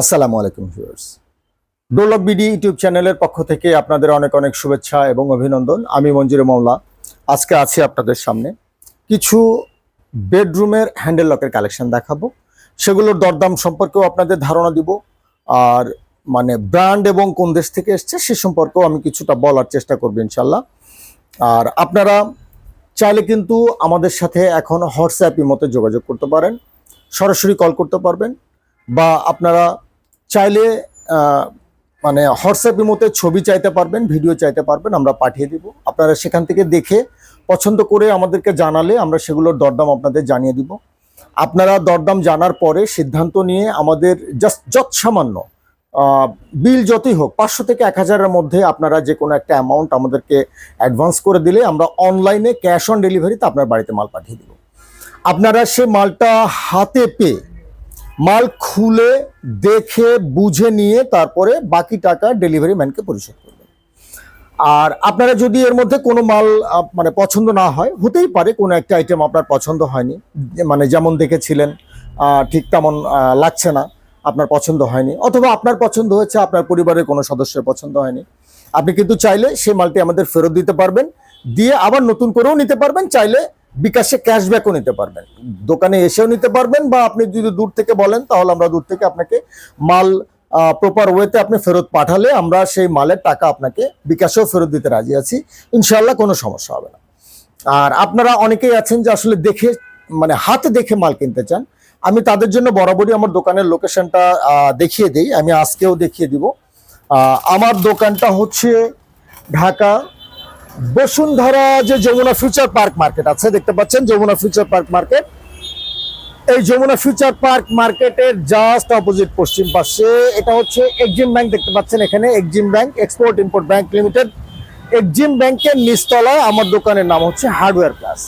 আসসালামু আলাইকুম viewers. ডোলক BD YouTube চ্যানেলের পক্ষ থেকে আপনাদের অনেক অনেক শুভেচ্ছা এবং অভিনন্দন। আমি মঞ্জুরে মাওলা। আজকে আছি আপনাদের সামনে। কিছু বেডরুমের হ্যান্ডেল লকের কালেকশন দেখাবো। সেগুলোর দরদাম সম্পর্কেও আপনাদের ধারণা দিব। আর মানে ব্র্যান্ড এবং কোন দেশ থেকে এসছে সে সম্পর্কেও আমি কিছুটা বলার চেষ্টা করব ইনশাল্লাহ আর আপনারা চাইলে কিন্তু আমাদের সাথে এখন হোয়াটসঅ্যাপ মতো যোগাযোগ করতে পারেন। সরাসরি কল করতে পারবেন। বা আপনারা চাইলে মানে হোয়াটসঅ্যাপের মতে ছবি চাইতে পারবেন, ভিডিও চাইতে পারবেন, আমরা পাঠিয়ে দিব। আপনারা সেখান থেকে দেখে, পছন্দ করে আমাদেরকে জানালে আমরা সেগুলোর দরদাম আপনাদের জানিয়ে দিব। আপনারা দরদাম জানার পরে সিদ্ধান্ত নিয়ে আমাদের জাস্ট যৎ সামান্য বিল যতই হোক, পাঁচশো থেকে এক হাজারের মধ্যে আপনারা যে কোনো একটা অ্যামাউন্ট আমাদেরকে অ্যাডভান্স করে দিলে আমরা অনলাইনে ক্যাশ অন ডেলিভারিতে আপনার বাড়িতে মাল পাঠিয়ে দিব। আপনারা সে মালটা হাতে পেয়ে মাল খুলে দেখে, বুঝে নিয়ে তারপরে বাকি টাকা ডেলিভারি ম্যানকে পরিশোধ করবেন। আর আপনারা যদি এর মধ্যে কোনো মাল মানে পছন্দ না হয়, হতেই পারে কোনো একটা আইটেম আপনার পছন্দ হয়নি মানে যেমন দেখেছিলেন ঠিক তেমন লাগছে না, আপনার পছন্দ হয়নি, অথবা আপনার পছন্দ হয়েছে, আপনার পরিবারের কোনো সদস্যের পছন্দ হয়নি, আপনি কিন্তু চাইলে সেই মালটি আমাদের ফেরত দিতে পারবেন, দিয়ে আবার নতুন করেও নিতে পারবেন, চাইলে বিকাশে ক্যাশব্যাকও নিতে পারবেন। দোকানে এসেও নিতে পারবেন বা আপনি যদি দূর থেকে বলেন, তাহলে আমরা দূর থেকে আপনাকে মাল প্রপার ওয়েতে আপনি ফেরত পাঠালে আমরা সেই মালের টাকা আপনাকে বিকাশেও ফেরত দিতে রাজি আছি। ইনশাল্লাহ কোনো সমস্যা হবে না। আর আপনারা অনেকেই আছেন যে আসলে দেখে মানে হাতে দেখে মাল কিনতে চান। আমি তাদের জন্য বরাবরই আমার দোকানের লোকেশনটা দেখিয়ে দিই। আমি আজকেও দেখিয়ে দিব। আমার দোকানটা হচ্ছে ঢাকা বসুন্ধরা যে যমুনা ফিউচার পার্ক মার্কেট আছে, দেখতে পাচ্ছেন যমুনা ফিউচার পার্ক মার্কেট। এই যমুনা ফিউচার পার্ক মার্কেটের জাস্ট অপোজিট পশ্চিম পাশে, এটা হচ্ছে এক্সিম ব্যাংক, দেখতে পাচ্ছেন এখানে Exim bank, export import bank limited. Exim ব্যাংকের নিচতলায় আমার দোকানের নাম হচ্ছে হার্ডওয়্যার প্লাস।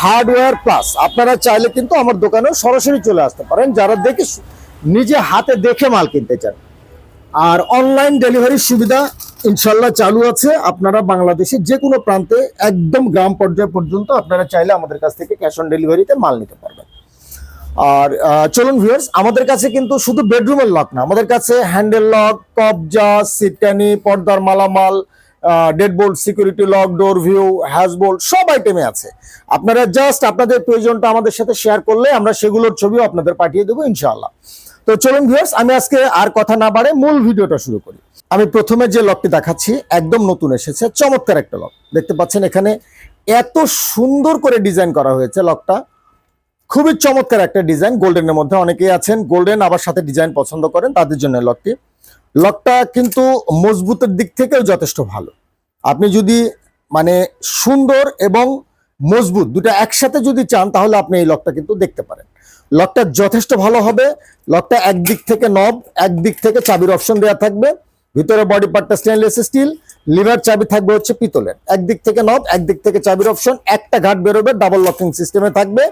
হার্ডওয়্যার প্লাস, আপনারা চাইলে কিন্তু আমার দোকানেও সরাসরি চলে আসতে পারেন। যারা দেখে নিজে হাতে দেখে মাল কিনতে চান। আর অনলাইন ডেলিভারির সুবিধা ইনশাল্লাহ চালু আছে। আপনারা বাংলাদেশের যে কোনো প্রান্তে একদম গ্রাম পর্যায় পর্যন্ত আপনারা চাইলে আমাদের কাছ থেকে ক্যাশ অন ডেলিভারিতে মাল নিতে পারবেন। আর চলুন ভিউয়ার্স আমাদের কাছে কিন্তু শুধু বেডরুমের লক না, আমাদের কাছে হ্যান্ডেল লক কবজা সিটকানি পর্দার মালামাল deadbolt security lock door view hasp bolt সব আইটেমে আছে। আপনারা জাস্ট আপনাদের প্রয়োজনটা আমাদের সাথে শেয়ার করলে আমরা সেগুলোর ছবিও আপনাদের পাঠিয়ে দেবো ইনশাআল্লাহ। তো চলুন ভিউয়ার্স আমি আজকে আর কথা না বাড়ে মূল ভিডিওটা শুরু করি। আমি প্রথমে যে লকটি দেখাচ্ছি, একদম নতুন এসেছে, চমৎকার একটা লক দেখতে পাচ্ছেন এখানে এত সুন্দর করে ডিজাইন করা হয়েছে লকটা খুবই চমৎকার একটা ডিজাইন গোল্ডেনের মধ্যে অনেকেই আছেন। গোল্ডেন আবার সাথে ডিজাইন পছন্দ করেন, তাদের জন্য লকটি লকটা কিন্তু মজবুতের দিক থেকেও যথেষ্ট ভালো। আপনি যদি মানে সুন্দর এবং মজবুত দুটো একসাথে যদি চান, তাহলে আপনি এই লকটা কিন্তু দেখতে পারেন। লকটা যথেষ্ট ভালো হবে। লকটা একদিক থেকে নব একদিক থেকে চাবির অপশন দেওয়া থাকবে। ভিতরে বডি পার্টটা স্টেনলেস স্টিল লিভার চাবি থাকবে হচ্ছে পিতলের। একদিক থেকে নব একদিক থেকে চাবির অপশন একটা ঘাট বেরোবে ডাবল লকিং সিস্টেমে থাকবে।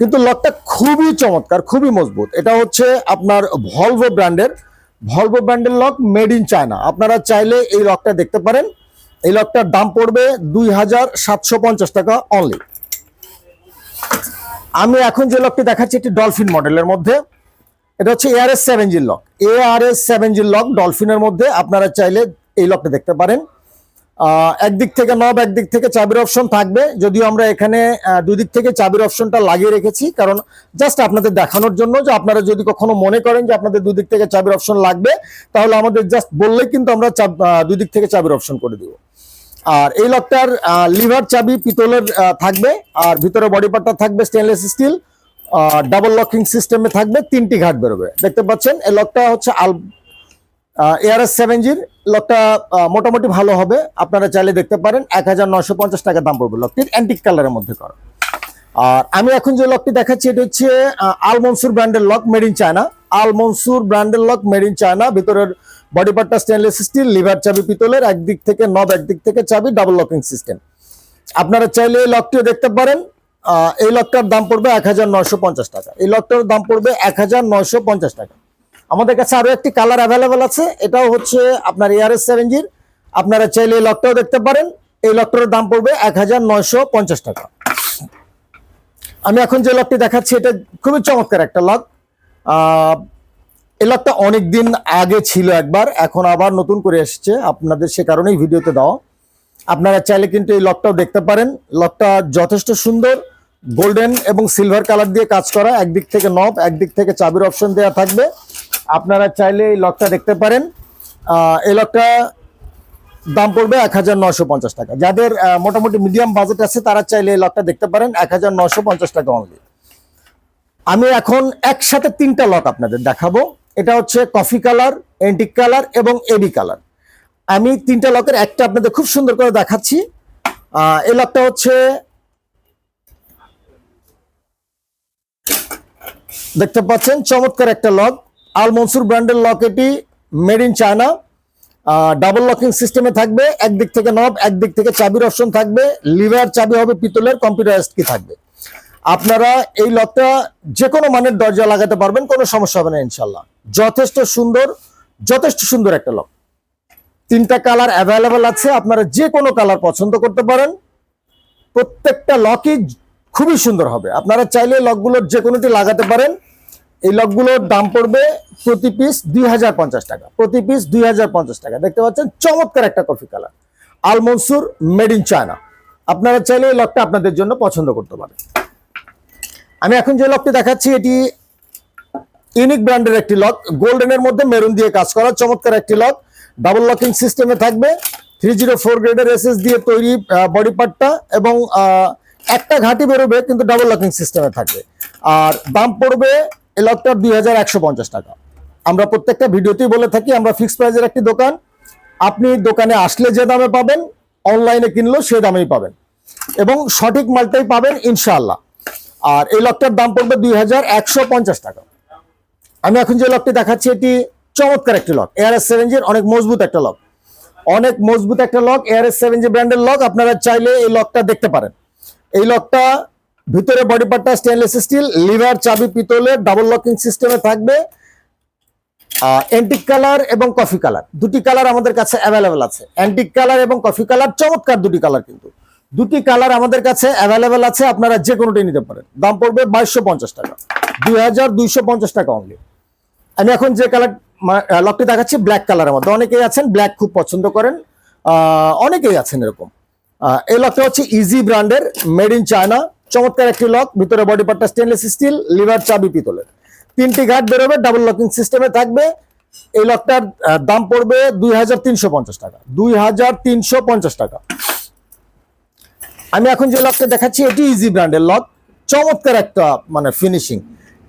কিন্তু লকটা খুবই চমৎকার, খুবই মজবুত। এটা হচ্ছে আপনার ভলভো ব্র্যান্ডের ভলভো ব্র্যান্ডের লক মেড ইন চায়না আপনারা চাইলে এই লকটা দেখতে পারেন। এই লকটার দাম পড়বে দুই হাজার সাতশো পঞ্চাশ টাকা অনলি আমি এখন যে লকটি দেখাচ্ছি একটি ডলফিন মডেলের মধ্যে। এটা হচ্ছে এআরএস সেভেন জির লক এআরএস সেভেন জির লক ডলফিনের মধ্যে আপনারা চাইলে এই লকটা দেখতে পারেন। একদিক থেকে নব একদিক থেকে চাবির অপশন থাকবে। যদিও আমরা এখানে আহ, দুই দিক থেকে চাবির অপশনটা লাগিয়ে রেখেছি কারণ জাস্ট আপনাদের দেখানোর জন্য যে আপনারা যদি কখনো মনে করেন যে আপনাদের দুদিক থেকে চাবির অপশন লাগবে তাহলে আমাদের জাস্ট বললেই কিন্তু আমরা চাব- আহ, দুই দিক থেকে চাবির অপশন করে দিব। আর এই লকটার লিভার চাবি পিতলের থাকবে, আর ভিতরে বডি পার্টটা থাকবে স্টেনলেস স্টিল ডাবল লকিং সিস্টেমে থাকবে, তিনটি ঘাট বেরোবে। দেখতে পাচ্ছেন, এই লকটা হচ্ছে আল এআরএস সেভেন জির লকটা মোটামুটি ভালো হবে, আপনারা চাইলে দেখতে পারেন, এক হাজার নয়শো পঞ্চাশ টাকা দাম পড়বে লকটির অ্যান্টিক কালারের মধ্যে করা। আর আমি এখন যে লকটি দেখাচ্ছি, এটা হচ্ছে আল মনসুর ব্র্যান্ডের lock made in China Al Mansur ব্র্যান্ডের লক মেড ইন চায়না ভিতরের বডি পার্টটা স্টেনলেস স্টিল লিভার চাবি পিতলের, একদিক থেকে নব একদিক থেকে চাবি ডাবল লকিং সিস্টেম আপনারা চাইলে এই লকটিও দেখতে পারেন। এই লকটার দাম পড়বে এক হাজার নয়শো পঞ্চাশ টাকা। এই লকটার দাম পড়বে এক হাজার নয়শো পঞ্চাশ টাকা। আমাদের কাছে আরও একটি কালার অ্যাভেলেবেল আছে। এটাও হচ্ছে আপনার এআরএস সেভেন জির আপনারা চাইলে এই লকটাও দেখতে পারেন। এই লকটার দাম পড়বে এক হাজার নয়শো পঞ্চাশ টাকা। আমি এখন যে লকটি দেখাচ্ছি, এটা খুবই চমৎকার একটা লক এই লকটা অনেক দিন আগে ছিল একবার, এখন আবার নতুন করে এসেছে। আপনাদের সে কারণেই ভিডিওতে দেওয়া। আপনারা চাইলে কিন্তু এই লকটাও দেখতে পারেন। লকটা যথেষ্ট সুন্দর, গোল্ডেন এবং সিলভার কালার দিয়ে কাজ করা। একদিক থেকে নব, একদিক থেকে চাবির অপশন দেওয়া থাকবে। আপনারা চাইলে এই লকটা দেখতে পারেন। এই লকটা দাম পড়বে এক টাকা। যাদের মোটামুটি মিডিয়াম বাজেট আছে, তারা চাইলে এই লকটা দেখতে পারেন এক টাকা অনলি আমি এখন একসাথে তিনটা লক আপনাদের দেখাবো। এটা হচ্ছে কফি কালার এন্টিক কালার এবং এবি কালার। আমি তিনটা লকের, একটা আপনাদের খুব সুন্দর করে দেখাচ্ছি। এই লকটা হচ্ছে দেখতে পাচ্ছেন, চমৎকার একটা লক। আল মনসুর ব্র্যান্ডের লক এটি made in China. Double locking সিস্টেমে থাকবে, একদিক থেকে নব একদিক থেকে চাবির অপশন থাকবে লিভার চাবি হবে, পিতলের কম্পিউটারাইজড কি থাকবে। আপনারা এই লকটা যে কোনো মানের দরজা লাগাতে পারবেন, কোনো সমস্যা হবে না ইনশাল্লাহ যথেষ্ট সুন্দর যথেষ্ট সুন্দর একটা লক। তিনটা কালার অ্যাভেলেবেল আছে, আপনারা যে কোনো কালার পছন্দ করতে পারেন। প্রত্যেকটা লকই খুবই সুন্দর হবে। আপনারা চাইলে লকগুলোর যে কোনোটি লাগাতে পারেন। এই লকগুলোর দাম পড়বে প্রতি পিস দুই হাজার পঞ্চাশ টাকা। প্রতি পিস দুই হাজার পঞ্চাশ টাকা। দেখতে পাচ্ছেন, চমৎকার একটা coffee colour. Al Mansur made in China. আপনারা চাইলে এই লকটা আপনাদের জন্য পছন্দ করতে পারেন। আমি এখন যে লকটি দেখাচ্ছি, এটি ইউনিক ব্র্যান্ডের একটি লক গোল্ডেনের মধ্যে মেরুন দিয়ে কাজ করা, চমৎকার একটি লক ডাবল লকিং সিস্টেমে থাকবে থ্রি জিরো ফোর গ্রেডের এসএস দিয়ে তৈরি বডি পার্টটা এবং একটা ঘাঁটি বেরোবে কিন্তু ডাবল লকিং সিস্টেমে থাকবে। আর দাম পড়বে এই লকটার দুই হাজার একশো পঞ্চাশ টাকা। আমরা প্রত্যেকটা ভিডিওতেই বলে থাকি, আমরা ফিক্সড প্রাইজের একটি দোকান। আপনি দোকানে আসলে যে দামে পাবেন অনলাইনে কিনলেও সে দামেই পাবেন। এবং সঠিক মালটাই পাবেন, ইনশাআল্লাহ। আর এই লকটার দাম পড়বে দুই হাজার একশো পঞ্চাশ টাকা। আমি এখন যে লকটি দেখাচ্ছি, এটি চমৎকার একটি লক এআর এস সেভেন অনেক মজবুত একটা লক। অনেক মজবুত একটা লক এআর এস সেভেন ব্র্যান্ডের লক, আপনারা চাইলে এই লকটা দেখতে পারেন। এই লকটা ভিতরে বডি পার্টটা স্টেনলেস স্টিল লিভার চাবি, পিতলের ডাবল লকিং সিস্টেমে থাকবে। অ্যান্টিক কালার এবং কফি কালার দুটি কালার আমাদের কাছে অ্যাভেলেবেল আছে। অ্যান্টিক কালার এবং কফি কালার চমৎকার দুটি কালার কিন্তু। দুটি কালার আমাদের কাছে অ্যাভেলেবেল আছে, আপনারা যে কোনোটি নিতে পারেন। দাম পড়বে বাইশশো পঞ্চাশ টাকা। দুই হাজার দুইশো পঞ্চাশ টাকা অনলি আমি এখন যে কালার লকটি দেখাচ্ছি ব্ল্যাক কালারের মধ্যে অনেকেই আছেন ব্ল্যাক খুব পছন্দ করেন। অনেকেই আছেন এরকম। এই লকটা হচ্ছে ইজি ব্র্যান্ডের মেড ইন চায়না চমৎকার একটি লক ভিতরে বডি পার্টটা স্টেনলেস স্টিল লিভার চাবি পিতলের। তিনটি ঘাট বেরোবে ডাবল লকিং সিস্টেমে থাকবে। এই লকটার দাম পড়বে দুই হাজার তিনশো পঞ্চাশ টাকা। দুই হাজার তিনশো পঞ্চাশ টাকা। আমি এখন যে লকটা দেখাচ্ছি, এটি ইজি ব্র্যান্ডের লক চমৎকার একটা মানে ফিনিশিং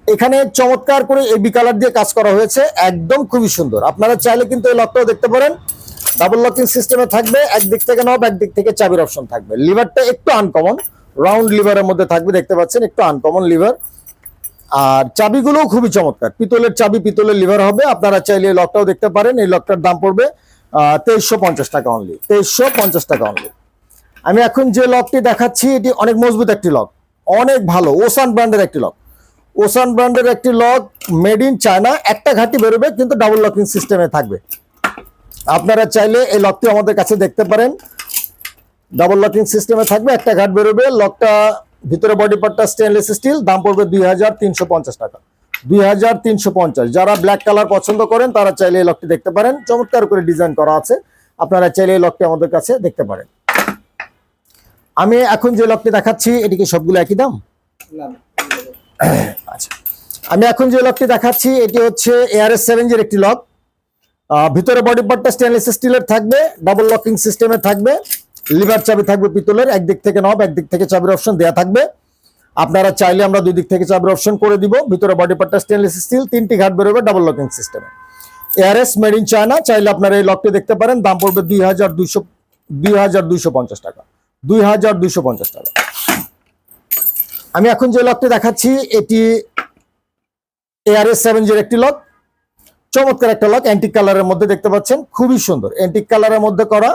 এখানে চমৎকার করে এবি কালার দিয়ে কাজ করা হয়েছে। একদম খুবই সুন্দর। আপনারা চাইলে কিন্তু এই লকটাও দেখতে পারেন। ডাবল লকিং সিস্টেমে থাকবে। একদিক থেকে নব একদিক থেকে চাবির অপশন থাকবে। লিভারটা একটু আনকমন রাউন্ড লিভারের মধ্যে থাকবে, দেখতে পাচ্ছেন, একটু আনকমন লিভার আর চাবিগুলোও খুবই চমৎকার। পিতলের চাবি, পিতলের লিভার হবে। আপনারা চাইলে এই লকটাও দেখতে পারেন। এই লকটার দাম পড়বে তেইশশো পঞ্চাশ টাকা অনলি তেইশশো পঞ্চাশ টাকা অনলি আমি এখন যে লকটি দেখাচ্ছি, এটি অনেক মজবুত একটি লক অনেক ভালো ওসান ব্র্যান্ডের একটি লক ওসান ব্র্যান্ডের একটি লক মেড ইন চায়না একটা ঘাটি বেরোবে, কিন্তু ডাবল লকিং সিস্টেমে থাকবে। আপনারা চাইলে এই লকটি আমাদের কাছে দেখতে পারেন। ডাবল লকিং সিস্টেমে থাকবে, একটা ঘাট বেরোবে লকটা ভিতরে বডি পার্টটা স্টেনলেস স্টিল দাম পড়বে দুই হাজার তিনশো পঞ্চাশ টাকা। দুই হাজার তিনশো পঞ্চাশ, যারা ব্ল্যাক কালার পছন্দ করেন, তারা চাইলে এই লকটি দেখতে পারেন। চমৎকার করে ডিজাইন করা আছে। আপনারা চাইলে এই লকটি আমাদের কাছে দেখতে পারেন। আমি এখন যে লকটি দেখাচ্ছি এটি কি সবগুলো একই দাম? আচ্ছা। আমি এখন যে লকটি দেখাচ্ছি, এটি হচ্ছে এআরএস সেভেন এর একটি লক ভিতরে বডি পার্টটা স্টেনলেস স্টিলের থাকবে ডাবল লকিং সিস্টেমে থাকবে লিভার চাবি থাকবে পিতলের একদিক থেকে নব একদিক থেকে চাবির অপশন দেওয়া থাকবে। আপনারা চাইলে আমরা দুই দিক থেকে চাবির অপশন করে দিব। ভিতরে বডি পার্টটা স্টেনলেস স্টিল তিনটি ঘাট বেরোবে ডাবল লকিং সিস্টেমে এআরএস মেড ইন চায়না চাইলে আপনারা এই লকটি দেখতে পারেন, দাম পড়বে দুই হাজার দুইশো, দুই হাজার দুইশো পঞ্চাশ টাকা। দুই হাজার দুইশো পঞ্চাশ টাকা। আমি এখন যে লকটি দেখাচ্ছি এটি এআরএস সেভেন জির একটি লক চমৎকার একটা লক অ্যান্টিক কালারের মধ্যে দেখতে পাচ্ছেন খুবই সুন্দর। অ্যান্টিক কালারের মধ্যে করা।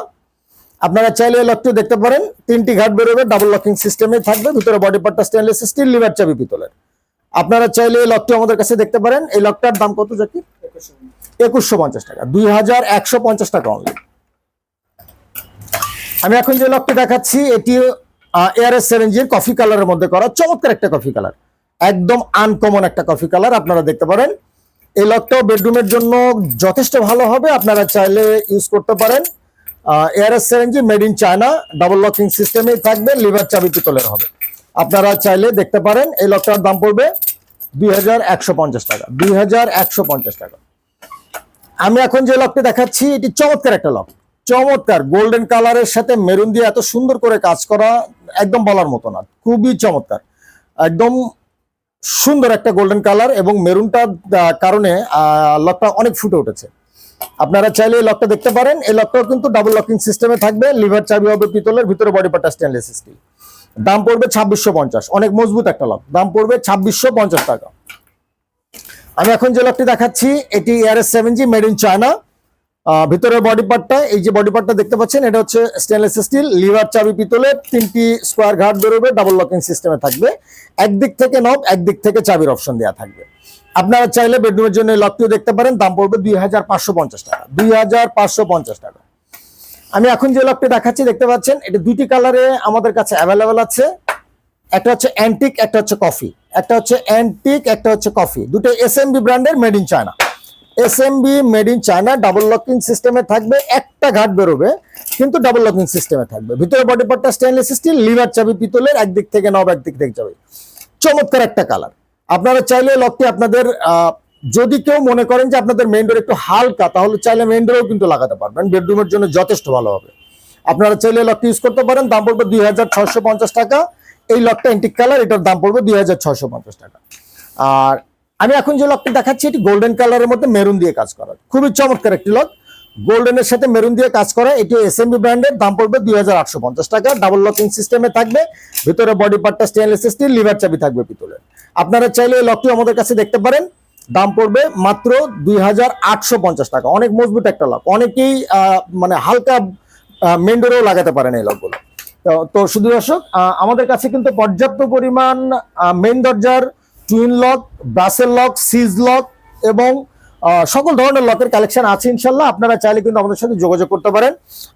আপনারা চাইলে এই লকটি দেখতে পারেন তিনটি ঘাট বেরোবে ডাবল লকিং সিস্টেমে থাকবে ভিতরে বডি পার্টটা স্টেনলেস স্টিল লিভার চাবি পিতলের। আপনারা চাইলে এই লকটি আমাদের কাছে দেখতে পারেন এই লকটার দাম কত জাকি একুশশো পঞ্চাশ। টাকা দুই হাজার একশো পঞ্চাশ টাকা অনলি আমি এখন যে লকটি দেখাচ্ছি এটি এআরএস সেভেন জির কফি কালারের মধ্যে করা, চমৎকার একটা কফি কালার একদম আনকমন একটা কফি কালার আপনারা দেখতে পারেন। এই লকটাও বেডরুমের জন্য যথেষ্ট ভালো হবে, আপনারা চাইলে ইউজ করতে পারেন। ARS seven G made in China double locking সিস্টেমেই থাকবে লিভার চাবি পিতলের হবে। আপনারা চাইলে দেখতে পারেন, এই লকটার দাম পড়বে দুই হাজার একশো পঞ্চাশ টাকা, দুই হাজার একশো পঞ্চাশ টাকা। আমি এখন যে লকটি দেখাচ্ছি, এটি চমৎকার একটা লক চমৎকার। গোল্ডেন কালারের সাথে মেরুন দিয়ে এত সুন্দর করে কাজ করা একদম বলার মতো না। খুবই চমৎকার। একদম সুন্দর একটা গোল্ডেন কালার এবং মেরুনটার কারণে লকটা অনেক ফুটে উঠেছে। আপনারা চাইলে এই লকটা দেখতে পারেন। এই লকটাও কিন্তু ডাবল লকিং সিস্টেমে থাকবে। লিভার চাবি হবে পিতলের, ভিতরে বডি পার্টটা স্টেনলেস স্টিল দাম পড়বে ছাব্বিশশো পঞ্চাশ। অনেক মজবুত একটা লক দাম পড়বে ছাব্বিশশো পঞ্চাশ টাকা। আমি এখন যে লকটি দেখাচ্ছি, এটি ARS seven G made in China ভিতরের বডি পার্টটা এই যে বডি পার্টটা দেখতে পাচ্ছেন, এটা হচ্ছে স্টেনলেস স্টিল লিভার চাবি পিতলের তিনটি স্কোয়ার ঘাট বেরোবে ডাবল লকিং সিস্টেমে থাকবে। একদিক থেকে নব একদিক থেকে চাবির অপশন দেওয়া থাকবে। আপনারা চাইলে বেডরুমের জন্য লকটিও দেখতে পারেন, দাম পড়বে দুই হাজার পাঁচশো পঞ্চাশ টাকা, দুই হাজার পাঁচশো পঞ্চাশ টাকা। আমি এখন যে লকটি দেখাচ্ছি, দেখতে পাচ্ছেন, এটা দুটি কালারে আমাদের কাছে অ্যাভেলেবেল আছে। একটা হচ্ছে অ্যান্টিক একটা হচ্ছে কফি একটা হচ্ছে অ্যান্টিক একটা হচ্ছে কফি দুটো এস এম বি ব্র্যান্ডের made in China S M made in China double locking সিস্টেমে থাকবে, একটা ঘাট বেরোবে, কিন্তু ডাবল লকিং সিস্টেমে থাকবে। ভিতরে বডি পার্টটা স্টেনলেস স্টিল লিভার চাবি পিতলের, একদিক থেকে নব একদিক থেকে যাবে চমৎকার একটা কালার আপনারা চাইলে লকটি আপনাদের যদি কেউ মনে করেন যে আপনাদের মেইন ডোর একটু হালকা, তাহলে চাইলে মেইন ডোরেও কিন্তু লাগাতে পারবেন। বেডরুমের জন্য যথেষ্ট ভালো হবে। আপনারা চাইলে লকটি ইউজ করতে পারেন, দাম পড়বে দুই টাকা। এই লকটা এন্টিক কালার এটার দাম পড়বে দুই টাকা। আর আমি এখন যে লকটি দেখাচ্ছি, এটি গোল্ডেন কালারের মধ্যে মেরুন দিয়ে কাজ করা। খুবই চমৎকার একটি লক গোল্ডেনের সাথে মেরুন দিয়ে কাজ করা, এটি এসএমবি ব্র্যান্ডের দাম পড়বে দুই হাজার আটশো পঞ্চাশ টাকা। ডাবল লকিং সিস্টেমে থাকবে, ভিতরে বডি পার্টটা স্টেনলেস স্টিল লিভার চাবি থাকবে পিতলের আপনারা চাইলে এই লকটি আমাদের কাছে দেখতে পারেন। দাম পড়বে মাত্র দুই হাজার আটশো পঞ্চাশ টাকা। অনেক মজবুত একটা লক অনেকেই মানে হালকা মেন্ডোরেও লাগাতে পারেন এই লকগুলো তো তো শুধু দর্শক আমাদের কাছে কিন্তু পর্যাপ্ত পরিমাণ মেন দরজার টুইন লক, ব্রাসেল লক, সিজ লক এবং সকল ধরনের লকের কালেকশন আছে ইনশাল্লাহ। আপনারা চাইলে কিন্তু আমাদের সাথে যোগাযোগ করতে পারেন।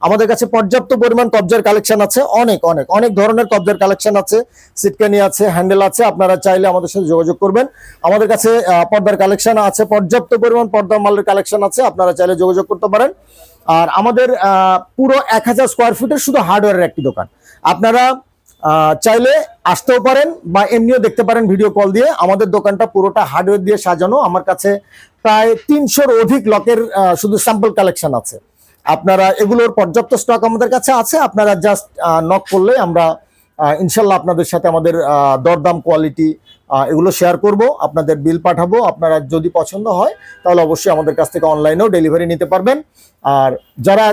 আমাদের কাছে পর্যাপ্ত পরিমাণ কবজার কালেকশন আছে। অনেক অনেক অনেক ধরনের কবজার কালেকশন আছে। সিটকানি আছে, হ্যান্ডেল আছে, আপনারা চাইলে আমাদের সাথে যোগাযোগ করবেন। আমাদের কাছে পর্দার কালেকশন আছে, পর্যাপ্ত পরিমাণ পর্দার মালের কালেকশন আছে, আপনারা চাইলে যোগাযোগ করতে পারেন। আর আমাদের পুরো এক হাজার স্কোয়ার ফিটের শুধু হার্ডওয়্যারের একটি দোকান। আপনারা চাইলে আসতেও পারেন বা এমনিও দেখতে পারেন ভিডিও কল দিয়ে। আমাদের দোকানটা পুরোটা হার্ডওয়্যার দিয়ে সাজানো। আমার কাছে প্রায় তিনশোর অধিক লকের শুধু স্যাম্পল কালেকশন আছে। আপনারা এগুলোর পর্যাপ্ত স্টক আমাদের কাছে আছে। আপনারা জাস্ট নক করলে আমরা ইনশাল্লাহ আপনাদের সাথে আমাদের দরদাম কোয়ালিটি এগুলো শেয়ার করব, আপনাদের বিল পাঠাবো। আপনারা যদি পছন্দ হয়, তাহলে অবশ্যই আমাদের কাছ থেকে অনলাইনেও ডেলিভারি নিতে পারবেন। আর যারা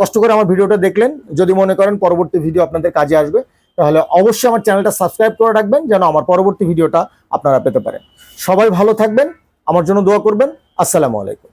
কষ্ট করে আমার ভিডিওটা দেখলেন, যদি মনে করেন পরবর্তী ভিডিও আপনাদের কাজে আসবে তাহলে অবশ্যই আমার চ্যানেলটা সাবস্ক্রাইব করে রাখবেন যেন আমার পরবর্তী ভিডিওটা আপনারা পেতে পারেন। সবাই ভালো থাকবেন, আমার জন্য দোয়া করবেন। আসসালামু আলাইকুম।